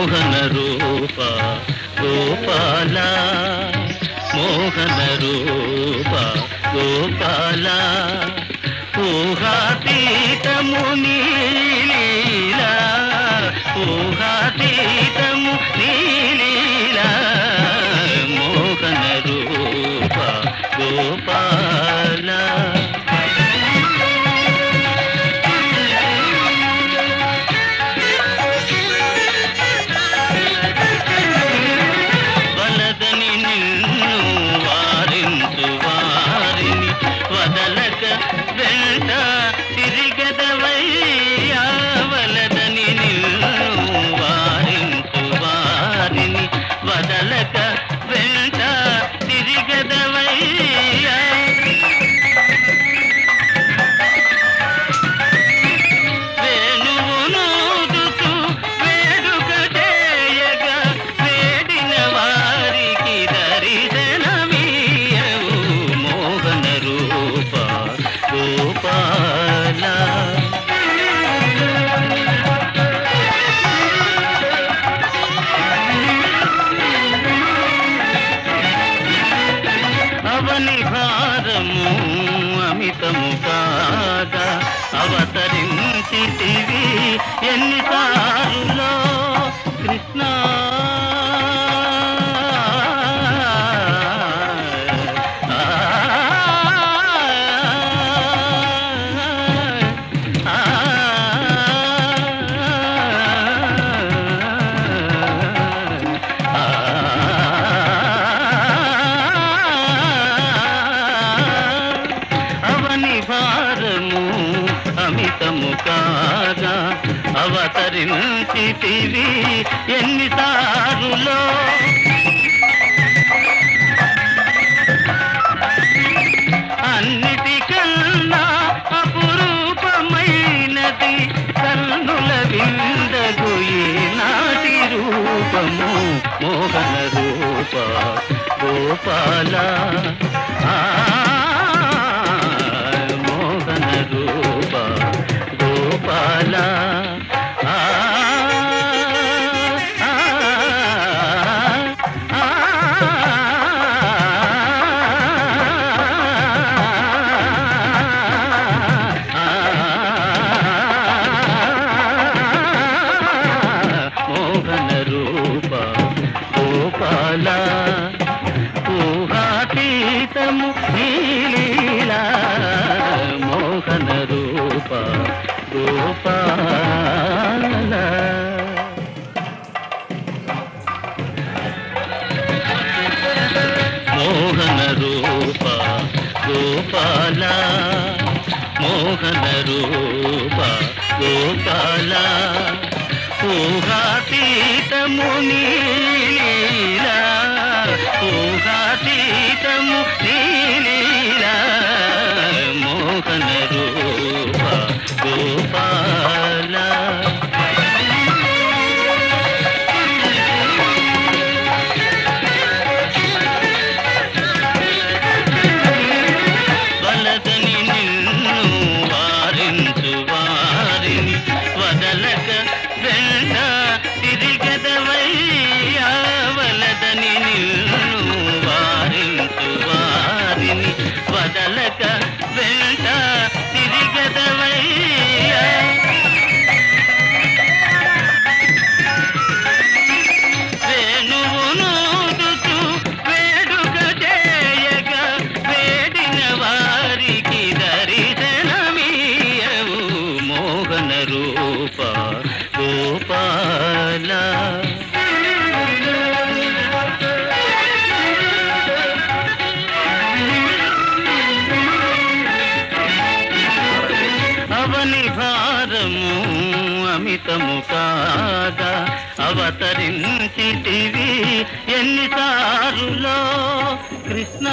మోహన రూప గోపాల. మోహన రూప గోపాల. ఊహాతీతము నీలీలా. ఊహాతీతము నీలీలా. మోహన రూప గోపాల. అమితము కాగా అవతరించితివి ఎన్నిసార్లో? కృష్ణ అమితము కాగా అవతరించితివి ఎన్నిసారులో? అన్నిటికన్నా అపురూపమైనది కన్నుల విందగు నాటి రూపము. మోహన రూప గోపాల. మోహన రూప గోపాల ఊహాతీతము నీలా ఊహాతీతము నీలా మోహన రూప గోపాల రూప గోపాల. అవని భారము అమితము కాగా అవతరించితివి ఎన్నిసారులో కృష్ణ